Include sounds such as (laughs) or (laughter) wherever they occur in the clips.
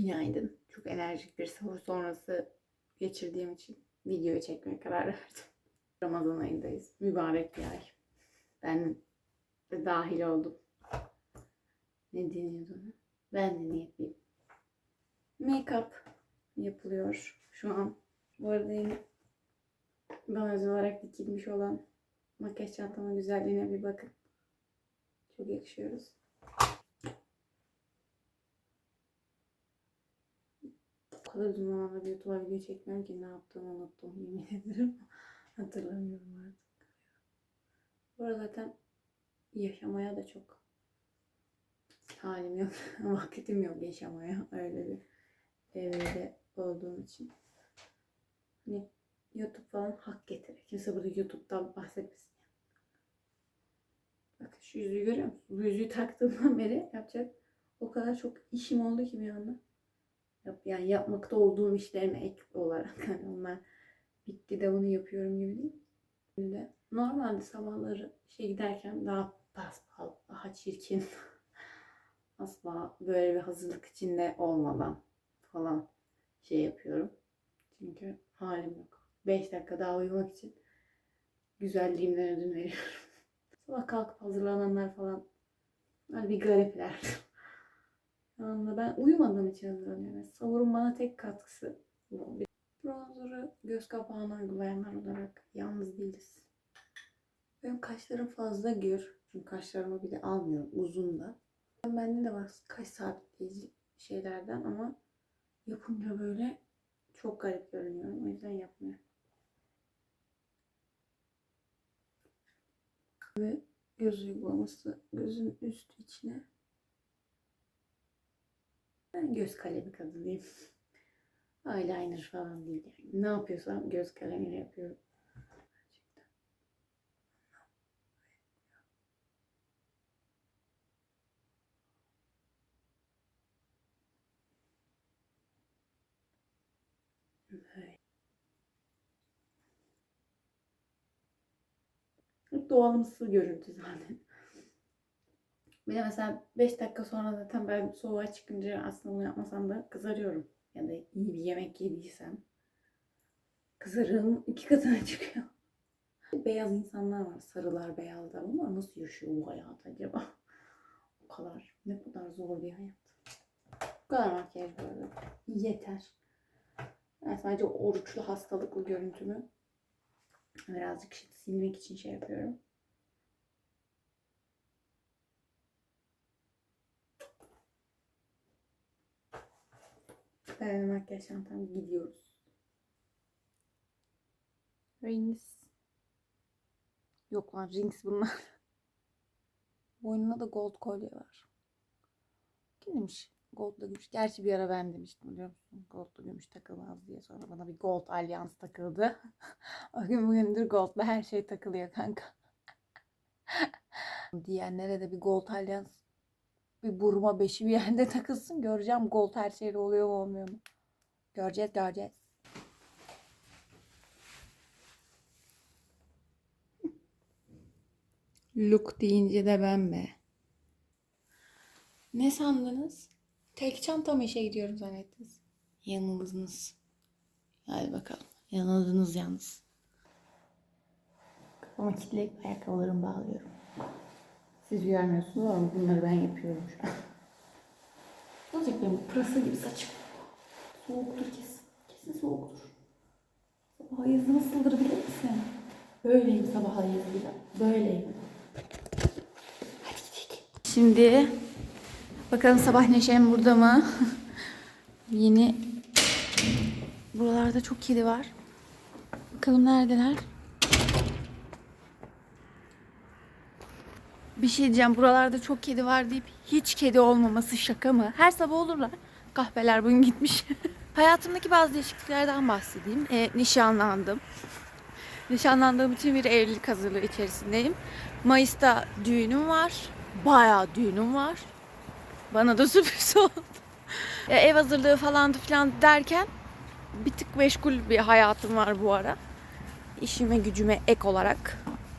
Günaydın. Çok enerjik bir sahur sonrası geçirdiğim için videoyu çekmeye karar verdim. (laughs) Ramazan ayındayız. Mübarek bir ay. Ben de dahil oldum. Ne deniyordu? Ben de niyetliyim. Make-up yapılıyor şu an. Bu arada yine bana özel olarak dikilmiş olan makyaj çantamın güzelliğine bir bakın. Çok yakışıyoruz. O kadar uzun zamandır bir YouTube'a video çekmiyorum ki ne yaptığımı unuttum yemin (laughs) ederim. Hatırlamıyorum artık. Bu arada zaten yaşamaya da çok halim yok. (laughs) Vaktim yok yaşamaya. Öyle bir evde olduğum için. Hani YouTube falan hak getirir. Kimse burada YouTube'dan bahsetmesin. Bak şu yüzüğü görüyor musun? Bu yüzüğü taktığımdan beri yapacak o kadar çok işim oldu ki bir anda. Yap, yani yapmakta olduğum işlerime ek olarak (laughs) hani onlar bitti de bunu yapıyorum gibi değil. Şimdi normalde sabahları şey giderken daha paspal, daha çirkin (laughs) asla böyle bir hazırlık içinde olmadan falan şey yapıyorum. Çünkü halim yok. 5 dakika daha uyumak için güzelliğimden ödün veriyorum. (laughs) Sabah kalkıp hazırlananlar falan böyle bir garipler. Anla ben uyumadığım için hazırlanıyorum. Yani savurun bana tek katkısı bu. Bronzer'ı göz kapağına uygulayanlar olarak yalnız değiliz. Benim kaşlarım fazla gür. Çünkü kaşlarımı bile almıyorum. Uzun da. Bende de var kaş sabitleyici şeylerden ama yapınca böyle çok garip görünüyorum. O yüzden yapmıyorum. Ve göz uygulaması gözün üst içine ben göz kalemi kadınıyım. Eyeliner falan değil yani. Ne yapıyorsam göz kalemiyle yapıyorum. Doğalımsı görüntü zaten. Bir de mesela 5 dakika sonra zaten ben soğuğa çıkınca aslında bunu yapmasam da kızarıyorum. Ya da iyi bir yemek yediysem kızarığım iki katına (laughs) çıkıyor. Beyaz insanlar var. Sarılar, beyazlar. Onlar nasıl yaşıyor bu hayat acaba? O kadar. Ne kadar zor bir hayat. Bu kadar makyaj böyle. Yeter. Ben sadece oruçlu hastalıklı görüntümü birazcık silmek için şey yapıyorum. Ben makyaj çantam gidiyoruz. Rings. Yok lan rings bunlar. (laughs) Boynuna da gold kolye var. Kim demiş? Gold'la gümüş. Gerçi bir ara ben demiştim biliyor musun? Gold'la gümüş takılmaz diye. Sonra bana bir gold alyans takıldı. (laughs) o gün bugündür gold'la her şey takılıyor kanka. (laughs) Diyenlere de bir gold alyans bir burma beşi bir yerde (laughs) takılsın. Göreceğim gold her şeyde oluyor mu olmuyor mu? Göreceğiz göreceğiz. Look deyince de ben be. Ne sandınız? Tek çantam işe gidiyorum zannettiniz. Yanıldınız. Hadi bakalım. Yanıldınız yalnız. Kafama kilitleyip ayakkabılarımı bağlıyorum. Siz görmüyorsunuz ama bunları ben yapıyorum şu an. Ne olacak benim pırasa gibi saçım? Soğuktur kesin. Kesin soğuktur. Sabah ayazı nasıldır bilir misin? Böyleyim sabah ayazıyla. Böyleyim. Hadi gidelim. Şimdi bakalım sabah neşem burada mı? Yeni buralarda çok kedi var. Bakalım neredeler? Bir şey diyeceğim. Buralarda çok kedi var deyip hiç kedi olmaması şaka mı? Her sabah olurlar. Kahveler bugün gitmiş. (laughs) Hayatımdaki bazı değişikliklerden bahsedeyim. E, nişanlandım. Nişanlandığım için bir evlilik hazırlığı içerisindeyim. Mayıs'ta düğünüm var. Bayağı düğünüm var. Bana da (laughs) sürpriz oldu. E, ev hazırlığı falan filan derken bir tık meşgul bir hayatım var bu ara. İşime gücüme ek olarak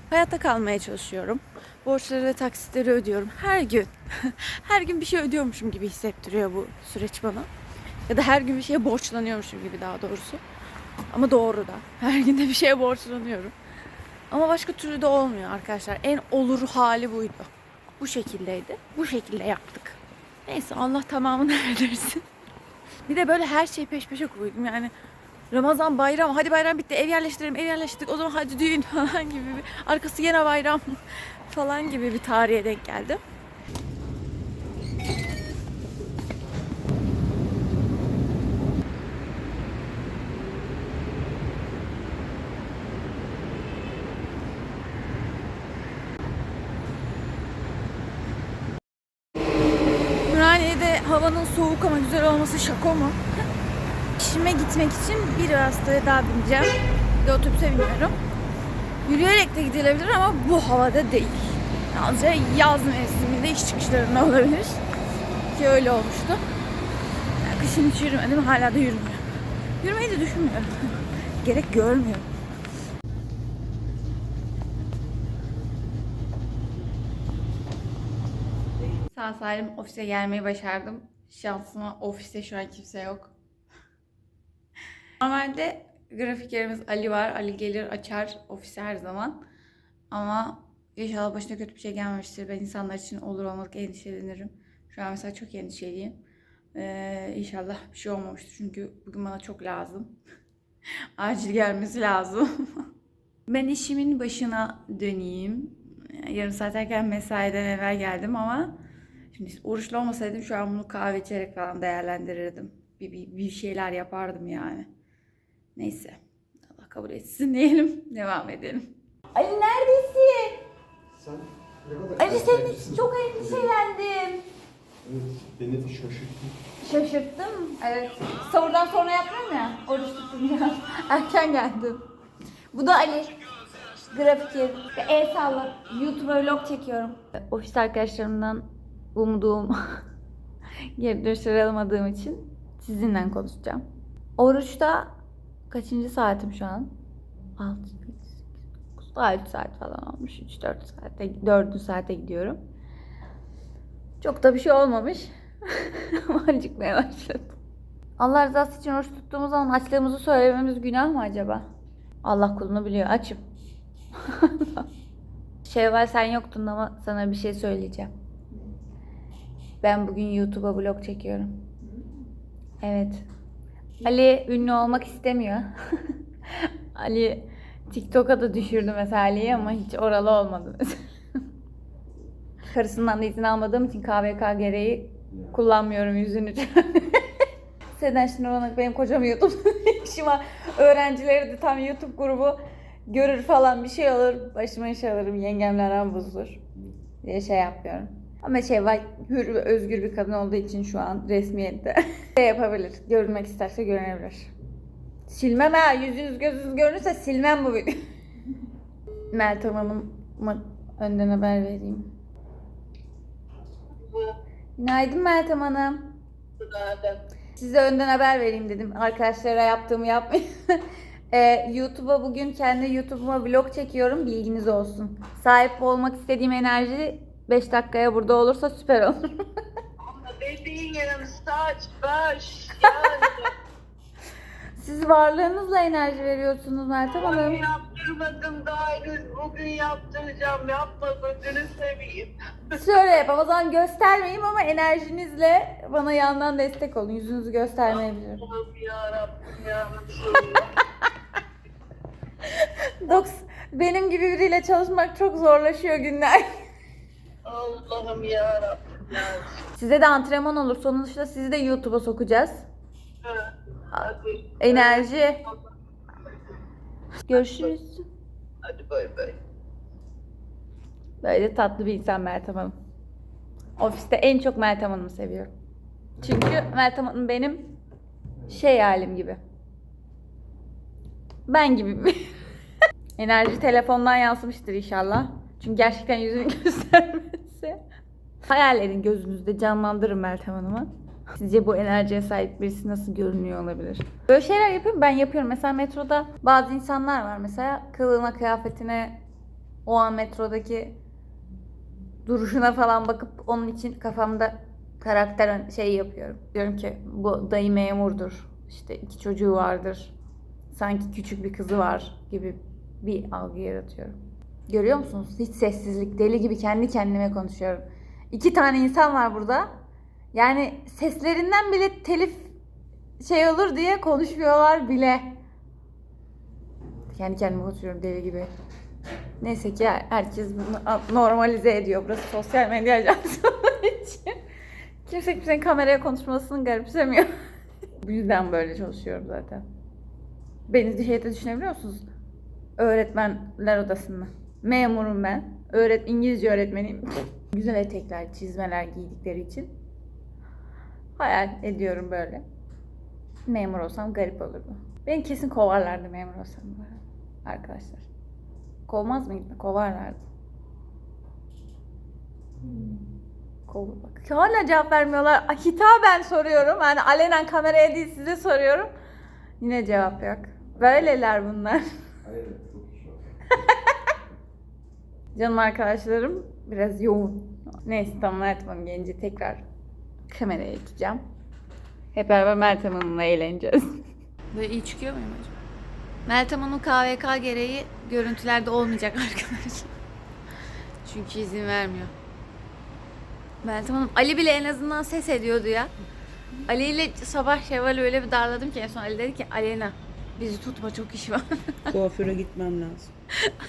hayatta kalmaya çalışıyorum. Borçları ve taksitleri ödüyorum her gün. (laughs) her gün bir şey ödüyormuşum gibi hissettiriyor bu süreç bana. Ya da her gün bir şeye borçlanıyormuşum gibi daha doğrusu. Ama doğru da. (laughs) Her gün de bir şeye borçlanıyorum. Ama başka türlü de olmuyor arkadaşlar. En olur hali buydu. Bu şekildeydi. Bu şekilde yaptık. Neyse Allah tamamını (laughs) erdirsin. Bir de böyle her şeyi peş peşe koydum yani. Ramazan bayram, hadi bayram bitti, ev yerleştirelim, ev yerleştirdik, o zaman hadi düğün (laughs) falan gibi bir, arkası yine bayram (laughs) falan gibi bir tarihe denk geldim. Ümraniye'de havanın soğuk ama güzel olması şaka mı? (laughs) İşime gitmek için bir vasıtaya daha bineceğim. Bir otobüse biniyorum. Yürüyerek de gidilebilir ama bu havada değil. Yalnızca yaz mevsiminde iş çıkışlarında olabilir. Ki öyle olmuştu. Yani kışın hiç yürümedim hala da yürümüyorum. Yürümeyi de düşünmüyorum. (laughs) Gerek görmüyorum. Sağ salim ofise gelmeyi başardım. Şansıma ofiste şu an kimse yok. Normalde grafikerimiz Ali var. Ali gelir açar ofisi her zaman. Ama inşallah başına kötü bir şey gelmemiştir. Ben insanlar için olur olmadık endişelenirim. Şu an mesela çok endişeliyim. Ee, inşallah bir şey olmamıştır. Çünkü bugün bana çok lazım. (laughs) Acil gelmesi lazım. (laughs) ben işimin başına döneyim. Yarım saat erken mesaiden evvel geldim ama şimdi oruçlu olmasaydım şu an bunu kahve içerek falan değerlendirirdim. Bir, bir, bir şeyler yapardım yani. Neyse. Allah kabul etsin (laughs) diyelim. Devam edelim. Ali neredesin? Sen ne kadar Ali senin için çok endişelendim. Evet, beni şaşırttın. Şaşırttım. Evet. Sahurdan sonra yapmıyorum ya. Oruç tutunca. (laughs) Erken geldim. Bu da Ali. Grafiker. Ve el salla. YouTube'a vlog çekiyorum. Ofis arkadaşlarımdan umduğum (laughs) geri dönüşler alamadığım için sizinle konuşacağım. Oruçta kaçıncı saatim şu an? 6, 9, 6 saat falan olmuş. 3-4 saate, 4. saate gidiyorum. Çok da bir şey olmamış. (laughs) Ama acıkmaya başladım. Allah rızası için oruç tuttuğumuz zaman açlığımızı söylememiz günah mı acaba? Allah kulunu biliyor. Açım. (laughs) Şevval sen yoktun ama sana bir şey söyleyeceğim. Ben bugün YouTube'a vlog çekiyorum. Evet. Ali ünlü olmak istemiyor. (laughs) Ali TikTok'a da düşürdü mesela Ali'yi ama hiç oralı olmadı mesela. (laughs) Karısından da izin almadığım için KVK gereği kullanmıyorum yüzünü. (laughs) Seden bana benim kocam YouTube işi var. Öğrencileri de tam YouTube grubu görür falan bir şey olur. Başıma iş alırım. Yengemle aram bozulur. Diye şey yapıyorum. Ama şey var hür ve özgür bir kadın olduğu için şu an resmiyette (laughs) şey yapabilir. Görülmek isterse görünebilir. Silmem ha. Yüzünüz gözünüz görünürse silmem bu videoyu. (laughs) Meltem Hanım'a önden haber vereyim. Günaydın Meltem Hanım. Size önden haber vereyim dedim. Arkadaşlara yaptığımı yapmayın. (laughs) Ee, YouTube'a bugün kendi YouTube'uma vlog çekiyorum. Bilginiz olsun. Sahip olmak istediğim enerji 5 dakikaya burada olursa süper olur. Bebeğin yarım saç, baş, yani. (laughs) Siz varlığınızla enerji veriyorsunuz Meltem Bugün Hanım. yaptırmadım daha henüz. Bugün yaptıracağım. Yapma gözünü seveyim. (laughs) Şöyle yap o zaman göstermeyeyim ama enerjinizle bana yandan destek olun. Yüzünüzü göstermeyebilirim. Allah'ım yarabbim ya Resulallah. (laughs) Doks, benim gibi biriyle çalışmak çok zorlaşıyor günler. Allah'ım ya. Size de antrenman olur. Sonuçta sizi de YouTube'a sokacağız. Ha, Hadi. Enerji. Görüşürüz. Hadi bay bay. Böyle tatlı bir insan Meltem Hanım. Ofiste en çok Meltem Hanım'ı seviyorum. Çünkü Meltem Hanım benim şey halim gibi. Ben gibi. (laughs) Enerji telefondan yansımıştır inşallah. Çünkü gerçekten yüzünü (laughs) göstermesi. Hayal edin gözünüzde canlandırın Meltem Hanım'ı. Sizce bu enerjiye sahip birisi nasıl görünüyor olabilir? Böyle şeyler yapıyorum ben yapıyorum. Mesela metroda bazı insanlar var mesela kılığına kıyafetine o an metrodaki duruşuna falan bakıp onun için kafamda karakter şey yapıyorum. Diyorum ki bu dayı memurdur. İşte iki çocuğu vardır. Sanki küçük bir kızı var gibi bir algı yaratıyorum. Görüyor musunuz? Hiç sessizlik. Deli gibi kendi kendime konuşuyorum. İki tane insan var burada. Yani seslerinden bile telif şey olur diye konuşmuyorlar bile. Kendi kendime konuşuyorum deli gibi. Neyse ki herkes bunu normalize ediyor. Burası sosyal medya ajansı (laughs) için. Kimse kimsenin kameraya konuşmasını garipsemiyor. (laughs) Bu yüzden böyle çalışıyorum zaten. Beni şeyde düşünebiliyor musunuz? Öğretmenler odasında. Memurum ben. Öğret İngilizce öğretmeniyim. (laughs) Güzel etekler, çizmeler giydikleri için. Hayal ediyorum böyle. Memur olsam garip olurdu. Beni kesin kovarlardı memur olsam arada. Arkadaşlar. Kovmaz mıydı? Kovarlardı. Kov bak. Hala cevap vermiyorlar. Hitaben soruyorum. Yani alenen kameraya değil size soruyorum. Yine cevap yok. Böyleler bunlar. Hayır, çok var. (laughs) Canım arkadaşlarım biraz yoğun. Neyse tamam Meltem Hanım gelince tekrar kameraya geçeceğim. Hep beraber Meltem Hanım'la eğleneceğiz. (laughs) Böyle iyi çıkıyor muyum acaba? Meltem Hanım KVK gereği görüntülerde olmayacak (laughs) arkadaşlar. Çünkü izin vermiyor. Meltem Hanım Ali bile en azından ses ediyordu ya. Ali ile sabah Şevval öyle bir darladım ki en son Ali dedi ki Alena bizi tutma çok iş var. (laughs) Kuaföre gitmem lazım.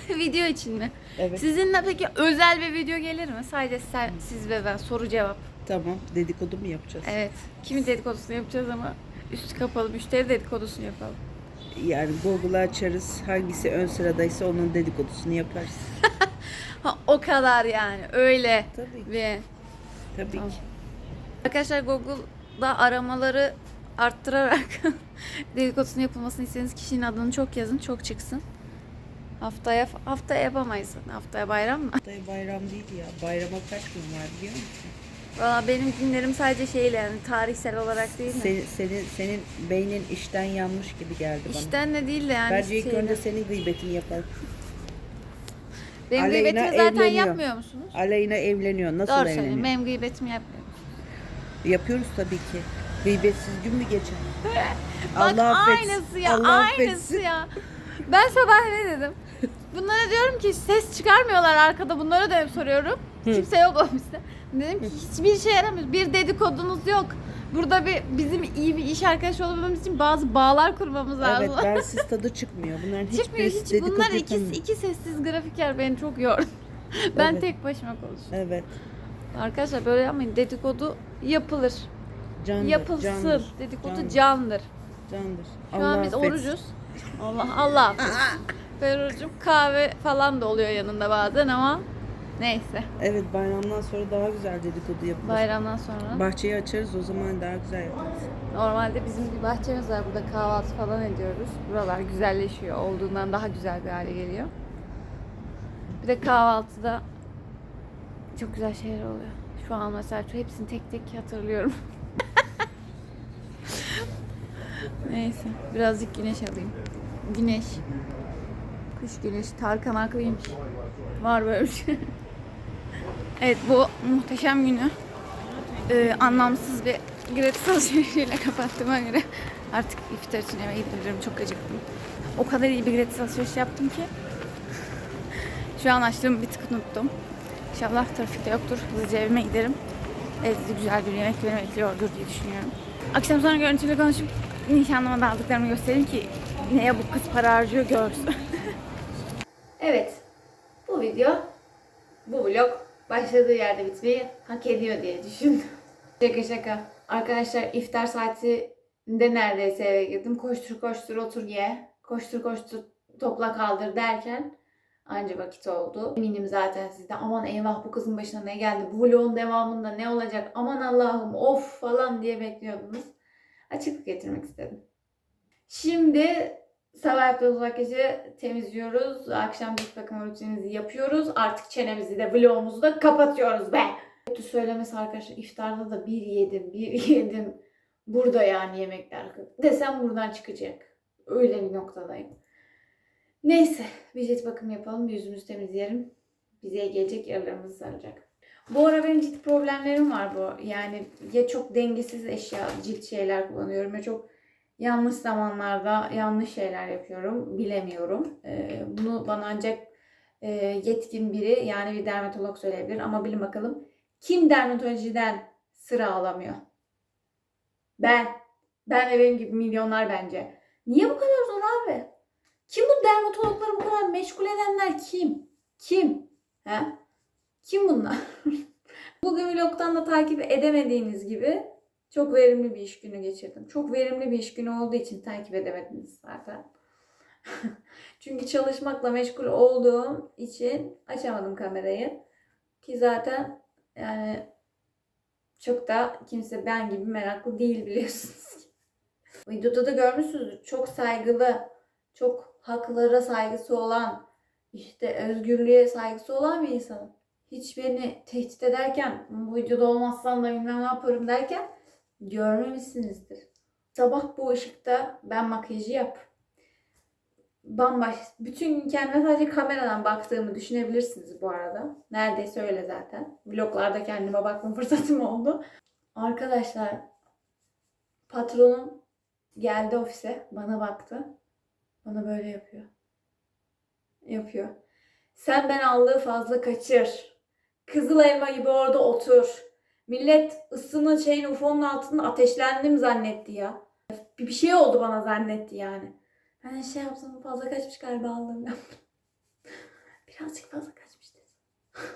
(laughs) Video için mi? Evet. Sizinle peki özel bir video gelir mi? Sadece sen, siz ve ben soru cevap. Tamam. Dedikodu mu yapacağız? Evet. Kimin dedikodusunu yapacağız ama üstü kapalı müşteri dedikodusunu yapalım. Yani Google'ı açarız. Hangisi ön sıradaysa onun dedikodusunu yaparız. (laughs) Ha o kadar yani. Öyle. Tabii ki. Ve Tabii Tamam. ki. arkadaşlar Google'da aramaları arttırarak (laughs) dedikodusunu yapılmasını istediğiniz kişinin adını çok yazın. Çok çıksın. Haftaya haftaya yapamayız. Haftaya bayram mı? Haftaya bayram değil ya. Bayrama kaç gün var biliyor musun? Valla benim günlerim sadece şeyle yani tarihsel olarak değil mi? Senin, senin, senin beynin işten yanmış gibi geldi bana. İşten de değil de yani. Bence ilk şeyle. önce senin gıybetini yapalım. Benim Aleyna gıybetimi zaten evleniyor. yapmıyor musunuz? Aleyna evleniyor. Nasıl Doğru evleniyor? söylüyorum. Benim gıybetimi yapmıyor. Yapıyoruz tabii ki. Gıybetsiz gün mü geçer? (laughs) Bak affetsin. aynısı ya, Allah aynısı affetsin. ya. Ben sabah ne dedim? Bunlara diyorum ki ses çıkarmıyorlar arkada. Bunlara hep soruyorum. Kimse yok ofiste. Dedim ki hiçbir işe yaramıyor. Bir dedikodunuz yok. Burada bir bizim iyi bir iş arkadaşı olabilmemiz için bazı bağlar kurmamız lazım. Evet bensiz tadı (laughs) çıkmıyor. Bunların Çıkmıyor hiçbirisi hiç. dedikodu Bunlar iki, yapamıyor. iki sessiz grafiker beni çok yordu. (laughs) ben Evet. tek başıma konuşuyorum. Evet. Arkadaşlar böyle yapmayın. Dedikodu yapılır. Candır, Yapılsın. candır, Dedikodu candır. candır. Candır. Şu Allah an biz affetsin. orucuz. Allah Allah affetsin. (laughs) Ben orucum. Kahve falan da oluyor yanında bazen ama neyse. Evet bayramdan sonra daha güzel dedikodu yapılır. Bayramdan sonra. Bahçeyi açarız o zaman daha güzel yaparız. Normalde bizim bir bahçemiz var. Burada kahvaltı falan ediyoruz. Buralar güzelleşiyor. Olduğundan daha güzel bir hale geliyor. Bir de kahvaltıda çok güzel şeyler oluyor. Şu an mesela hepsini tek tek hatırlıyorum. (laughs) Neyse. Birazcık güneş alayım. Güneş. Kış güneş. Tarkan haklıymış. Var böyle bir şey. (laughs) Evet bu muhteşem günü e, anlamsız bir gratis alışverişiyle kapattığıma göre artık iftar için eve gidebilirim. Çok acıktım. O kadar iyi bir gratis alışveriş yaptım ki (laughs) şu an açtığımı bir tık unuttum. İnşallah trafikte yoktur. Hızlıca evime giderim. Evde güzel bir yemek beni bekliyordur diye düşünüyorum. Akşam sonra görüntülü konuşup nişanlıma da aldıklarımı göstereyim ki neye bu kız para harcıyor görsün. (laughs) evet. Bu video, bu vlog başladığı yerde bitmeyi hak ediyor diye düşündüm. (laughs) Şaka şaka. Arkadaşlar iftar saatinde neredeyse eve girdim. Koştur koştur otur ye. Koştur koştur topla kaldır derken anca vakit oldu. Eminim zaten sizde aman eyvah bu kızın başına ne geldi. Bu vlogun devamında ne olacak? Aman Allah'ım of falan diye bekliyordunuz. Açıklık getirmek istedim. Şimdi sabah yaptığımız makyajı temizliyoruz. Akşam cilt bakım rutinimizi yapıyoruz. Artık çenemizi de vlogumuzu da kapatıyoruz be. Kötü söylemesi arkadaşlar iftarda da bir yedim bir (laughs) yedim. Burada yani yemekler. Desem buradan çıkacak. Öyle bir noktadayım. Neyse bir cilt bakım yapalım. Bir yüzümüzü temizleyelim. Bize gelecek yaralarımızı saracak. Bu ara benim cilt problemlerim var bu. Yani ya çok dengesiz eşya, cilt şeyler kullanıyorum ya çok yanlış zamanlarda yanlış şeyler yapıyorum. Bilemiyorum. Ee, bunu bana ancak e, yetkin biri yani bir dermatolog söyleyebilir. Ama bilin bakalım kim dermatolojiden sıra alamıyor? Ben. Ben ve benim gibi milyonlar bence. Niye bu kadar zor abi? Kim bu dermatologları bu kadar meşgul edenler kim? Kim? He? Kim bunlar? (laughs) Bugün vlogdan da takip edemediğiniz gibi çok verimli bir iş günü geçirdim. Çok verimli bir iş günü olduğu için takip edemediniz zaten. (laughs) Çünkü çalışmakla meşgul olduğum için açamadım kamerayı. Ki zaten yani çok da kimse ben gibi meraklı değil biliyorsunuz. (laughs) Videoda da görmüşsünüzdür. Çok saygılı, çok haklara saygısı olan, işte özgürlüğe saygısı olan bir insanım. Hiç beni tehdit ederken, bu videoda olmazsan da bilmem ne yaparım derken görmemişsinizdir. Sabah bu ışıkta ben makyajı yap. Bambaşka. Bütün gün kendime sadece kameradan baktığımı düşünebilirsiniz bu arada. Neredeyse öyle zaten. Vloglarda kendime bakma (laughs) fırsatım oldu. Arkadaşlar patronum geldi ofise bana baktı. Bana böyle yapıyor. Yapıyor. Sen ben aldığı fazla kaçır. Kızıl elma gibi orada otur. Millet ısının şeyin ufonun altında ateşlendim zannetti ya. Bir, bir şey oldu bana zannetti yani. Ben şey yaptım fazla kaçmış galiba yaptım. (laughs) Birazcık fazla kaçmış dedim. (laughs)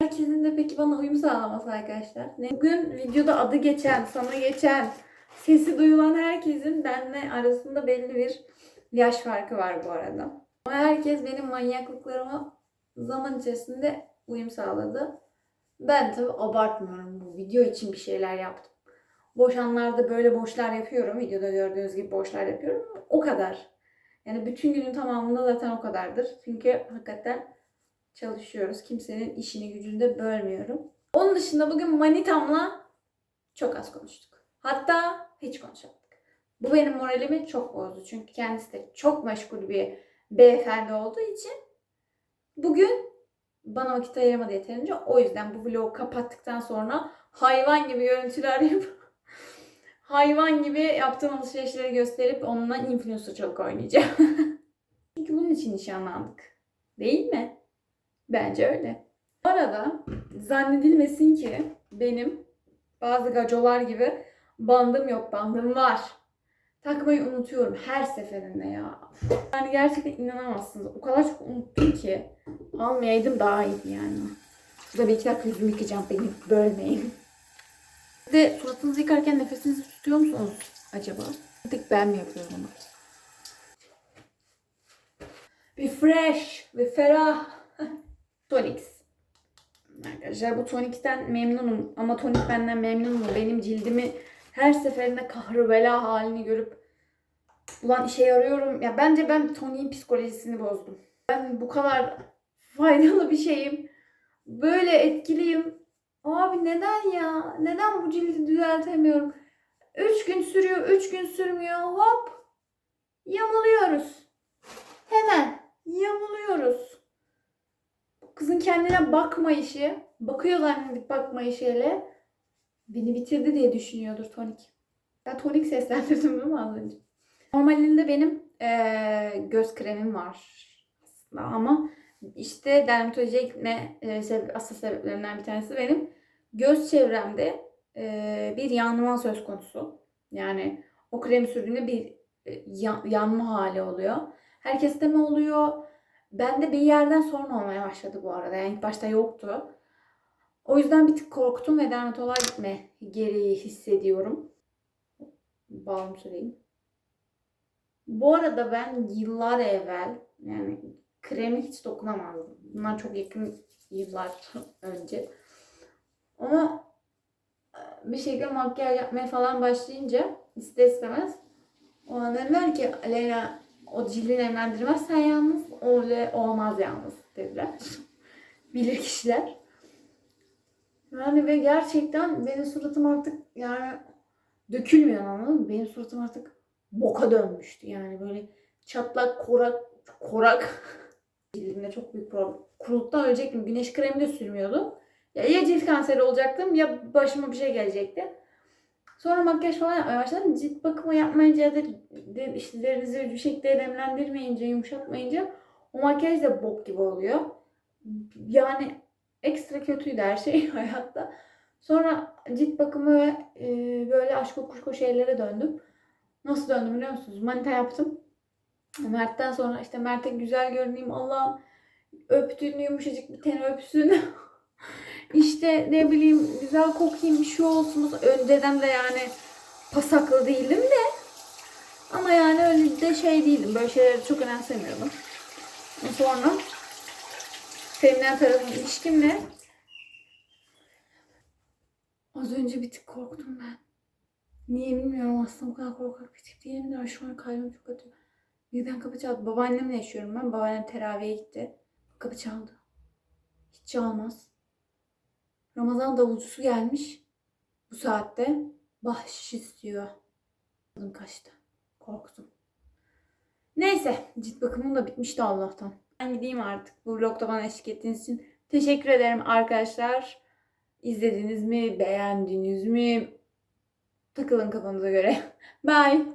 Herkesin de peki bana uyum sağlaması arkadaşlar. Bugün videoda adı geçen, sana geçen, sesi duyulan herkesin benimle arasında belli bir yaş farkı var bu arada. Ama herkes benim manyaklıklarıma zaman içerisinde uyum sağladı. Ben tabi abartmıyorum bu video için bir şeyler yaptım. Boş anlarda böyle boşlar yapıyorum. Videoda gördüğünüz gibi boşlar yapıyorum. O kadar. Yani bütün günün tamamında zaten o kadardır. Çünkü hakikaten çalışıyoruz. Kimsenin işini gücünü de bölmüyorum. Onun dışında bugün Manitam'la çok az konuştuk. Hatta hiç konuşmadık. Bu benim moralimi çok bozdu. Çünkü kendisi de çok meşgul bir beyefendi olduğu için bugün bana vakit ayıramadı yeterince. O yüzden bu vlogu kapattıktan sonra hayvan gibi görüntüler (laughs) yapıp hayvan gibi yaptığım alışverişleri gösterip onunla influencerçılık oynayacağım. (laughs) Çünkü bunun için nişanlandık. Değil mi? Bence öyle. Bu arada zannedilmesin ki benim bazı gacolar gibi bandım yok, bandım var. Takmayı unutuyorum her seferinde ya. Yani gerçekten inanamazsınız. O kadar çok unuttum ki. Almayaydım daha iyiydi yani. Şurada bir iki dakika yüzümü yıkayacağım. Beni bölmeyin. Bir de suratınızı yıkarken nefesinizi tutuyor musunuz acaba? Bir tek ben mi yapıyorum onu? Bir fresh, bir ferah. (laughs) Tonix. Arkadaşlar bu tonikten memnunum. Ama tonik benden memnun mu? Benim cildimi her seferinde kahrubela halini görüp ulan işe yarıyorum. Ya bence ben toniğin psikolojisini bozdum. Ben bu kadar faydalı bir şeyim. Böyle etkiliyim. Abi neden ya? Neden bu cildi düzeltemiyorum? 3 gün sürüyor, 3 gün sürmüyor. Hop! Yamuluyoruz. Hemen yamuluyoruz. Kızın kendine bakmayışı, bakıyor zannedip bakmayışı hele beni bitirdi diye düşünüyordur tonik. Ben tonik seslendirdim mi az önce? Normalinde benim eee, göz kremim var ama işte dermatolojiye gitme e, sebe- asıl sebeplerinden bir tanesi benim göz çevremde e, bir yanma söz konusu. Yani o kremi sürdüğümde bir e, ya- yanma hali oluyor. Herkeste mi oluyor? Bende bir yerden sonra olmaya başladı bu arada. Yani ilk başta yoktu. O yüzden bir tık korktum ve dermatoloğa gitme gereği hissediyorum. Bağım süreyim. Bu arada ben yıllar evvel yani kremi hiç dokunamazdım. Bunlar çok yakın yıllar önce. Ama e, bir şekilde makyaj yapmaya falan başlayınca ister istemez o an dediler ki Aleyna o cildini nemlendirmezsen yalnız öyle olmaz yalnız dediler. (laughs) Bilir kişiler. Yani ve gerçekten benim suratım artık yani dökülmüyor anladın mı? Benim suratım artık boka dönmüştü. Yani böyle çatlak, korak, korak. (laughs) Cildimde çok büyük problem. Kuruluktan ölecektim. Güneş kremi de sürmüyordum. Ya, ya cilt kanseri olacaktım ya başıma bir şey gelecekti. Sonra makyaj falan yapmaya başladım. Cilt bakımı yapmayınca da de, işte derinizi bir şekilde nemlendirmeyince, yumuşatmayınca o makyaj da bok gibi oluyor. Yani ekstra kötüydü her şey (laughs) hayatta. Sonra cilt bakımı ve e, böyle aşk kuşku şeylere döndüm. Nasıl döndüm biliyor musunuz? Manita yaptım. Mert'ten sonra işte Mert'e güzel görüneyim. Allah öptüğünü yumuşacık bir tane öpsün. (laughs) işte ne bileyim güzel kokayım bir şey olsun. Önceden de yani pasaklı değildim de. Ama yani öyle de şey değildim. Böyle şeyleri çok önemsemiyordum. Sonra feminen tarafım ilişkimle az önce bir tık korktum ben. Niye bilmiyorum aslında bu kadar korkak bir tip değilim de şu an kalbim çok atıyor. Birden kapı çaldı. Babaannemle yaşıyorum ben. Babaannem teraviye gitti. Kapı çaldı. Hiç çalmaz. Ramazan davulcusu gelmiş. Bu saatte bahşiş istiyor. Adım kaçtı. Korktum. Neyse. Cilt bakımım da bitmişti Allah'tan. Ben gideyim artık. Bu vlogda bana eşlik ettiğiniz için teşekkür ederim arkadaşlar. İzlediniz mi? Beğendiniz mi? Takılın kafanıza göre. (laughs) Bye.